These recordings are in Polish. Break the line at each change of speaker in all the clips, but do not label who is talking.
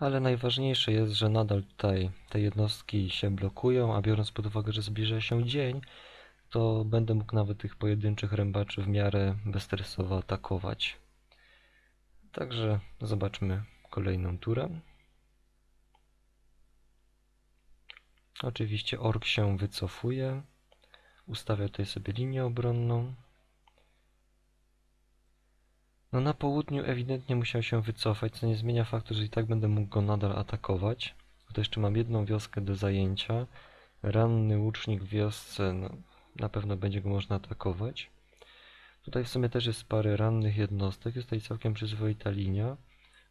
Ale najważniejsze jest, że nadal tutaj te jednostki się blokują, a biorąc pod uwagę, że zbliża się dzień, to będę mógł nawet tych pojedynczych rębaczy w miarę bezstresowo atakować. Także zobaczmy kolejną turę. Oczywiście ork się wycofuje. Ustawia tutaj sobie linię obronną. No na południu ewidentnie musiał się wycofać, co nie zmienia faktu, że i tak będę mógł go nadal atakować. To jeszcze mam jedną wioskę do zajęcia. Ranny łucznik w wiosce, no, na pewno będzie go można atakować. Tutaj w sumie też jest parę rannych jednostek, jest tutaj całkiem przyzwoita linia.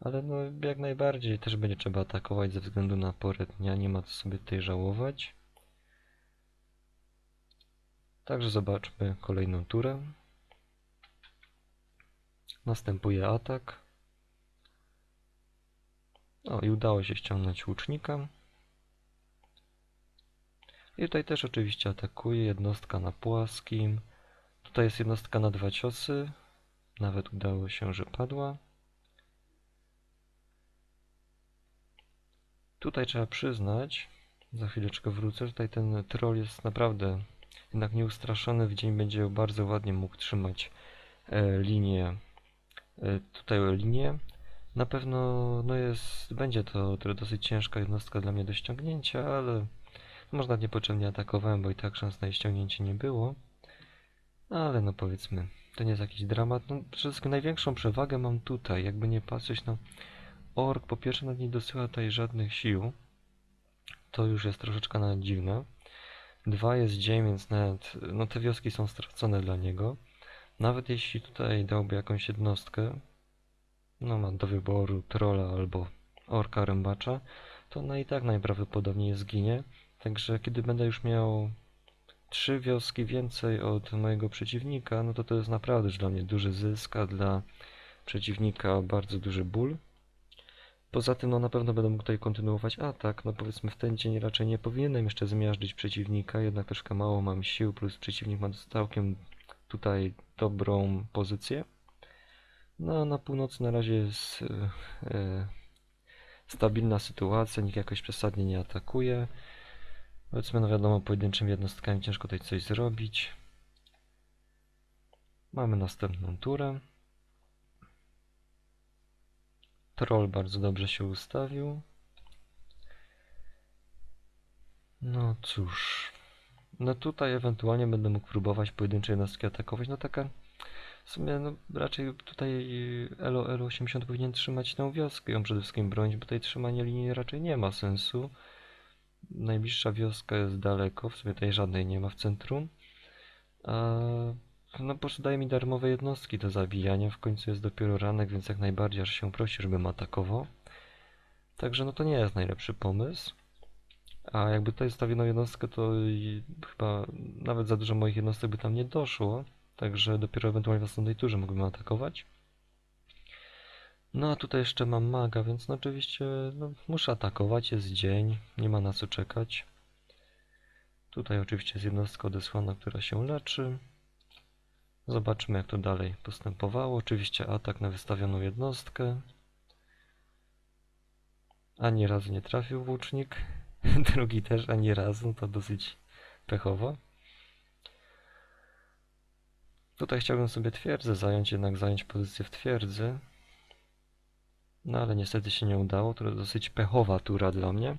Ale no jak najbardziej też będzie trzeba atakować ze względu na porę dnia, nie ma co sobie tutaj żałować. Także zobaczmy kolejną turę. Następuje atak. O, i udało się ściągnąć łucznika. I tutaj też oczywiście atakuje jednostka na płaskim. Tutaj jest jednostka na dwa ciosy. Nawet udało się, że padła. Tutaj trzeba przyznać, za chwileczkę wrócę, tutaj ten troll jest naprawdę jednak nieustraszony. W dzień będzie bardzo ładnie mógł trzymać e, linię, tutaj linię. Na pewno no jest, będzie to, to dosyć ciężka jednostka dla mnie do ściągnięcia, ale można niepotrzebnie atakowałem, bo i tak szans na jej ściągnięcie nie było. Ale no powiedzmy, to nie jest jakiś dramat. No, przede wszystkim największą przewagę mam tutaj, jakby nie patrzeć, no ork po pierwsze nawet nie dosyła tutaj żadnych sił. To już jest troszeczkę nawet dziwne. Dwa jest dzień, więc nawet, no te wioski są stracone dla niego. Nawet jeśli tutaj dałby jakąś jednostkę, no ma do wyboru trolla albo orka rębacza, to ona i tak najprawdopodobniej zginie. Także kiedy będę już miał trzy wioski więcej od mojego przeciwnika, no to to jest naprawdę już dla mnie duży zysk, a dla przeciwnika bardzo duży ból. Poza tym, no na pewno będę mógł tutaj kontynuować atak. No powiedzmy, w ten dzień raczej nie powinienem jeszcze zmiażdżyć przeciwnika, jednak troszkę mało mam sił, plus przeciwnik ma całkiem tutaj dobrą pozycję. No na północy na razie jest e, e, stabilna sytuacja, nikt jakoś przesadnie nie atakuje. Powiedzmy, no wiadomo, pojedynczymi jednostkami ciężko tutaj coś zrobić. Mamy następną turę. Troll bardzo dobrze się ustawił. No cóż. No tutaj ewentualnie będę mógł próbować pojedyncze jednostki atakować. No taka w sumie no, raczej tutaj Elo Elo 80 powinien trzymać tę wioskę, ją przede wszystkim bronić, bo tutaj trzymanie linii raczej nie ma sensu. Najbliższa wioska jest daleko, w sumie tutaj żadnej nie ma w centrum. A no po prostu daje mi darmowe jednostki do zabijania, w końcu jest dopiero ranek, więc jak najbardziej aż się prosi, żebym atakował. Także no to nie jest najlepszy pomysł. A jakby tutaj zostawiono jednostkę, to chyba nawet za dużo moich jednostek by tam nie doszło. Także dopiero ewentualnie w następnej turze mógłbym atakować. No a tutaj jeszcze mam maga, więc no oczywiście no, muszę atakować, jest dzień, nie ma na co czekać. Tutaj oczywiście jest jednostka odesłana, która się leczy. Zobaczmy jak to dalej postępowało. Oczywiście atak na wystawioną jednostkę. Ani razu nie trafił włócznik. Drugi też ani razu, to dosyć pechowo. Tutaj chciałbym sobie twierdzę zająć, jednak zająć pozycję w twierdzy. No ale niestety się nie udało, to dosyć pechowa tura dla mnie.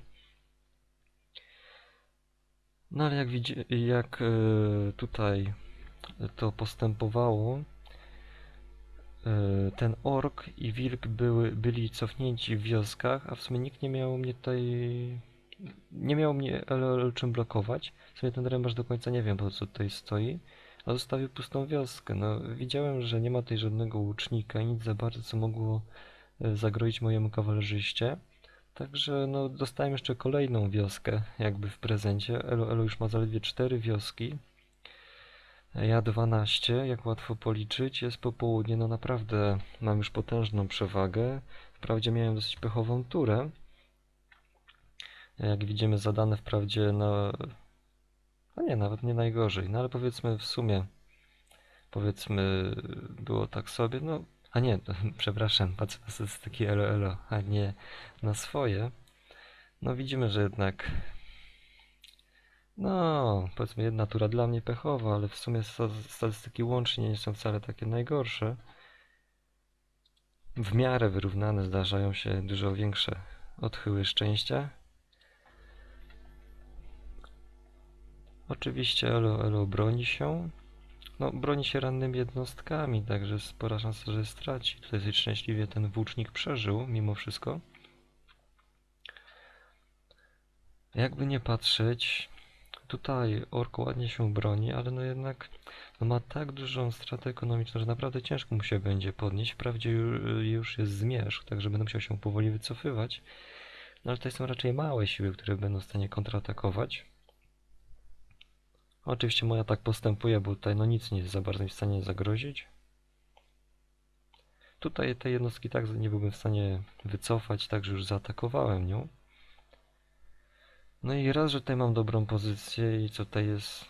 No ale jak, widzi, jak yy, tutaj to postępowało, yy, ten ork i wilk były, byli cofnięci w wioskach, a w sumie nikt nie miał mnie tutaj... Nie miał mnie LL czym blokować. W sumie ten rębarz do końca nie wiem po co tutaj stoi, a zostawił pustą wioskę. No widziałem, że nie ma tutaj żadnego łucznika, nic za bardzo co mogło E, zagroić mojemu kawalerzyście. Także no, dostałem jeszcze kolejną wioskę jakby w prezencie. Elo Elo już ma zaledwie 4 wioski. Ja 12, jak łatwo policzyć. Jest popołudnie, no naprawdę mam już potężną przewagę. Wprawdzie miałem dosyć pechową turę. Jak widzimy zadane wprawdzie no... No nie, nawet nie najgorzej. No ale powiedzmy w sumie powiedzmy było tak sobie, no A nie, przepraszam, to jest taki elo elo, a nie na swoje. No widzimy, że jednak no, powiedzmy jedna tura dla mnie pechowa, ale w sumie sta- statystyki łącznie nie są wcale takie najgorsze. W miarę wyrównane zdarzają się dużo większe odchyły szczęścia. Oczywiście Elo Elo broni się. No, broni się rannymi jednostkami, także spora szansa, że straci. Tutaj szczęśliwie ten włócznik przeżył mimo wszystko. Jakby nie patrzeć, tutaj ork ładnie się broni, ale no jednak no ma tak dużą stratę ekonomiczną, że naprawdę ciężko mu się będzie podnieść. Wprawdzie ju- już jest zmierzch, także będę musiał się powoli wycofywać. No ale tutaj są raczej małe siły, które będą w stanie kontratakować. Oczywiście mój atak postępuje, bo tutaj no nic nie jest za bardzo w stanie zagrozić. Tutaj te jednostki tak nie byłbym w stanie wycofać, także już zaatakowałem nią. No i raz, że tutaj mam dobrą pozycję i co tutaj jest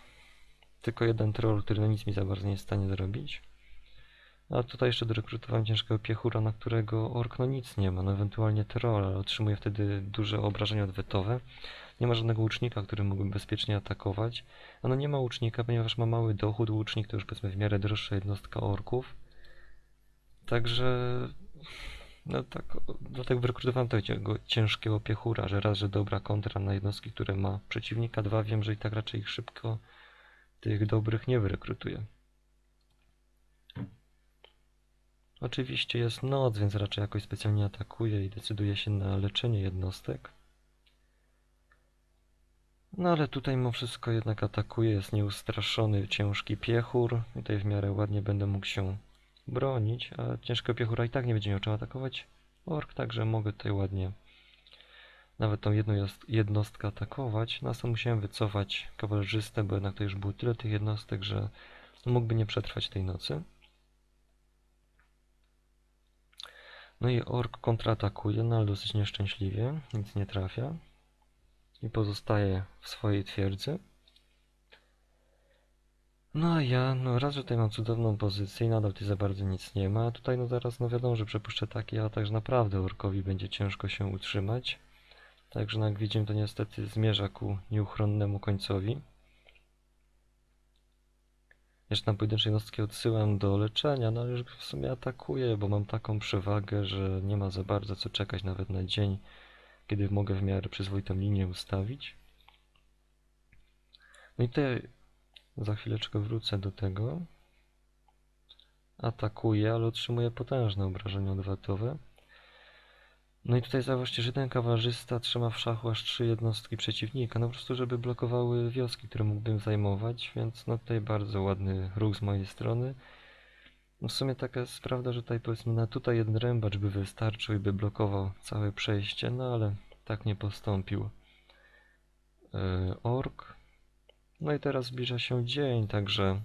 tylko jeden troll, który no nic mi za bardzo nie jest w stanie zrobić. A tutaj jeszcze dorekrutowałem ciężkiego piechura, na którego ork no nic nie ma, no ewentualnie troll, ale otrzymuje wtedy duże obrażenia odwetowe. Nie ma żadnego łucznika, który mógłby bezpiecznie atakować. A no nie ma łucznika, ponieważ ma mały dochód, łucznik to już powiedzmy w miarę droższa jednostka orków. Także no tak, o- dlatego wyrekrutowałem tego ciężkiego piechura, że raz, że dobra kontra na jednostki, które ma przeciwnika, dwa, wiem, że i tak raczej ich szybko tych dobrych nie wyrekrutuję. Oczywiście jest noc, więc raczej jakoś specjalnie atakuje i decyduje się na leczenie jednostek. No ale tutaj mimo wszystko jednak atakuje, jest nieustraszony ciężki piechur. Tutaj w miarę ładnie będę mógł się bronić, a ciężkiego piechura i tak nie będzie miał czym atakować ork, także mogę tutaj ładnie nawet tą jedną jednostkę atakować. No a musiałem wycofać kawalerzystę, bo jednak to już było tyle tych jednostek, że mógłby nie przetrwać tej nocy. No i ork kontratakuje, no ale dosyć nieszczęśliwie, nic nie trafia. I pozostaje w swojej twierdzy. No a ja, no raz, że tutaj mam cudowną pozycję i nadal tutaj za bardzo nic nie ma. a Tutaj no zaraz, no wiadomo, że przepuszczę taki atak, że naprawdę orkowi będzie ciężko się utrzymać. Także no jak widzimy, to niestety zmierza ku nieuchronnemu końcowi. Jeszcze tam pojedyncze jednostki odsyłam do leczenia, no ale już w sumie atakuję, bo mam taką przewagę, że nie ma za bardzo co czekać nawet na dzień, kiedy mogę w miarę przyzwoitą linię ustawić. No i tutaj za chwileczkę wrócę do tego. Atakuję, ale otrzymuję potężne obrażenia odwetowe. No i tutaj zauważcie, że ten kawarzysta trzyma w szachu aż trzy jednostki przeciwnika, no po prostu żeby blokowały wioski, które mógłbym zajmować, więc no tutaj bardzo ładny ruch z mojej strony. No w sumie taka jest prawda, że tutaj powiedzmy na tutaj jeden rębacz by wystarczył i by blokował całe przejście, no ale tak nie postąpił yy, ork. No i teraz zbliża się dzień, także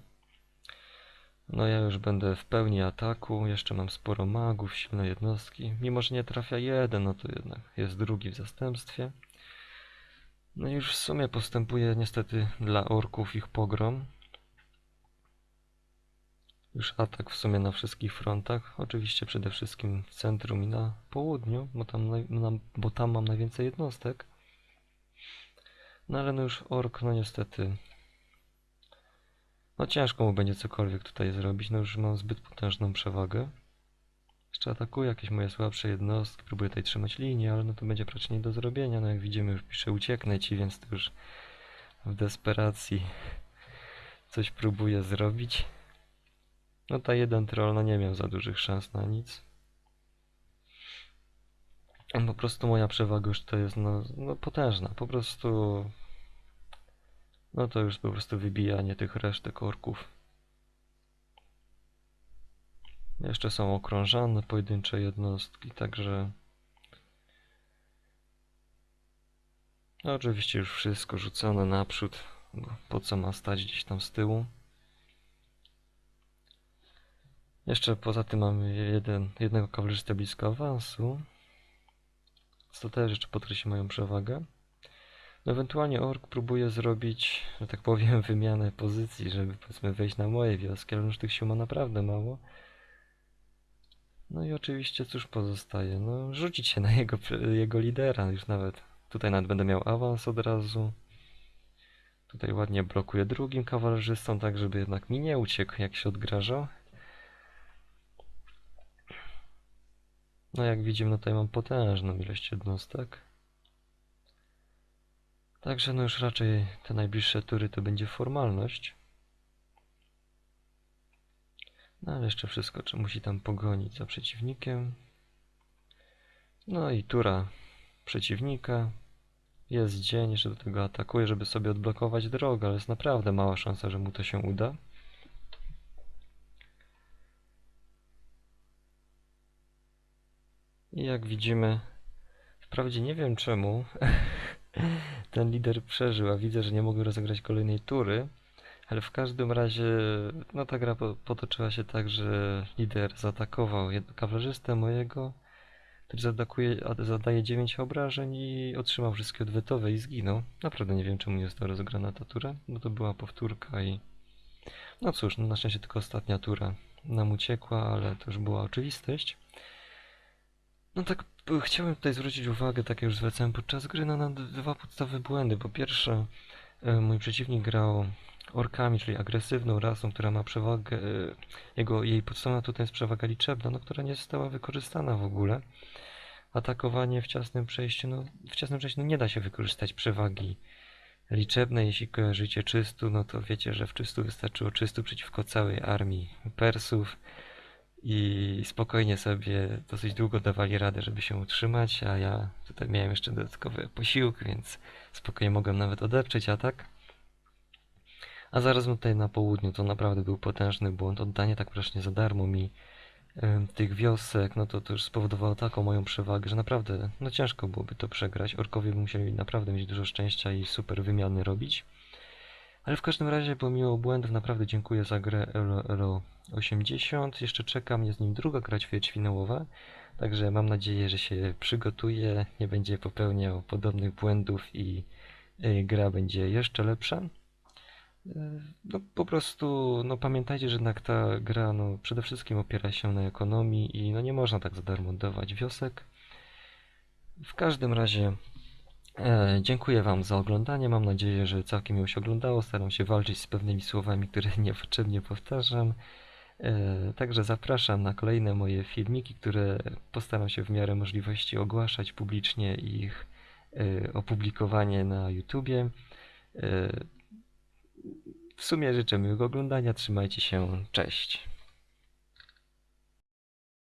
no ja już będę w pełni ataku, jeszcze mam sporo magów, silne jednostki. Mimo, że nie trafia jeden, no to jednak jest drugi w zastępstwie. No i już w sumie postępuje niestety dla orków ich pogrom. Już atak w sumie na wszystkich frontach. Oczywiście przede wszystkim w centrum i na południu, bo tam, na, bo tam mam najwięcej jednostek. No ale no już ork, no niestety no ciężko mu będzie cokolwiek tutaj zrobić, no już mam zbyt potężną przewagę. Jeszcze atakuję jakieś moje słabsze jednostki, próbuję tutaj trzymać linię, ale no to będzie raczej nie do zrobienia. No jak widzimy już pisze ucieknę ci, więc to już w desperacji coś próbuję zrobić. No ta jeden troll no nie miał za dużych szans na nic. Po prostu moja przewaga już to jest no, no potężna, po prostu no to już po prostu wybijanie tych resztek orków. Jeszcze są okrążane pojedyncze jednostki, także... No oczywiście już wszystko rzucone naprzód, bo po co ma stać gdzieś tam z tyłu. Jeszcze poza tym mamy jeden, jednego kawalerzystę blisko awansu. Co też jeszcze podkreśli moją przewagę. No ewentualnie ork próbuje zrobić, że tak powiem, wymianę pozycji, żeby powiedzmy wejść na moje wioski, ale już tych sił ma naprawdę mało. No i oczywiście cóż pozostaje? No rzucić się na jego, jego lidera, już nawet. Tutaj nawet będę miał awans od razu. Tutaj ładnie blokuję drugim kawalerzystą, tak żeby jednak mi nie uciekł, jak się odgrażał. No jak widzimy, no tutaj mam potężną ilość jednostek. Także no już raczej te najbliższe tury to będzie formalność. No ale jeszcze wszystko, czy musi tam pogonić za przeciwnikiem. No i tura przeciwnika. Jest dzień, że do tego atakuje, żeby sobie odblokować drogę, ale jest naprawdę mała szansa, że mu to się uda. I jak widzimy, wprawdzie nie wiem czemu ten lider przeżył, a widzę, że nie mogę rozegrać kolejnej tury, ale w każdym razie, no ta gra po, potoczyła się tak, że lider zaatakował kawalerzystę mojego, który zaatakuje, a- zadaje 9 obrażeń i otrzymał wszystkie odwetowe i zginął. Naprawdę nie wiem, czemu nie została rozegrana ta tura, bo to była powtórka i... No cóż, no na szczęście tylko ostatnia tura nam uciekła, ale to już była oczywistość. No tak, chciałem tutaj zwrócić uwagę, tak jak już zwracałem podczas gry, no, na d- dwa podstawowe błędy. Po pierwsze, e, mój przeciwnik grał orkami, czyli agresywną rasą, która ma przewagę, e, jego, jej podstawowa tutaj jest przewaga liczebna, no, która nie została wykorzystana w ogóle. Atakowanie w ciasnym przejściu, no w ciasnym przejściu no, nie da się wykorzystać przewagi liczebnej. Jeśli kojarzycie czystu, no to wiecie, że w czystu wystarczyło czystu przeciwko całej armii Persów i spokojnie sobie dosyć długo dawali radę, żeby się utrzymać, a ja tutaj miałem jeszcze dodatkowy posiłek, więc spokojnie mogłem nawet odeprzeć atak. A zaraz tutaj na południu to naprawdę był potężny błąd. Oddanie tak praktycznie za darmo mi em, tych wiosek, no to to już spowodowało taką moją przewagę, że naprawdę no ciężko byłoby to przegrać. Orkowie by musieli naprawdę mieć dużo szczęścia i super wymiany robić. Ale w każdym razie, pomimo błędów, naprawdę dziękuję za grę Elo, Elo 80. Jeszcze czeka mnie z nim druga gra ćwierćfinałowa, także mam nadzieję, że się przygotuje, nie będzie popełniał podobnych błędów i gra będzie jeszcze lepsza. Y, No po prostu, no pamiętajcie, że jednak ta gra no, przede wszystkim opiera się na ekonomii i no nie można tak za darmo oddawać wiosek. W każdym razie e, dziękuję Wam za oglądanie. Mam nadzieję, że całkiem miło się oglądało. Staram się walczyć z pewnymi słowami, które niepotrzebnie powtarzam. E, Także zapraszam na kolejne moje filmiki, które postaram się w miarę możliwości ogłaszać publicznie ich e, opublikowanie na YouTubie. E, W sumie życzę miłego oglądania, trzymajcie się, cześć.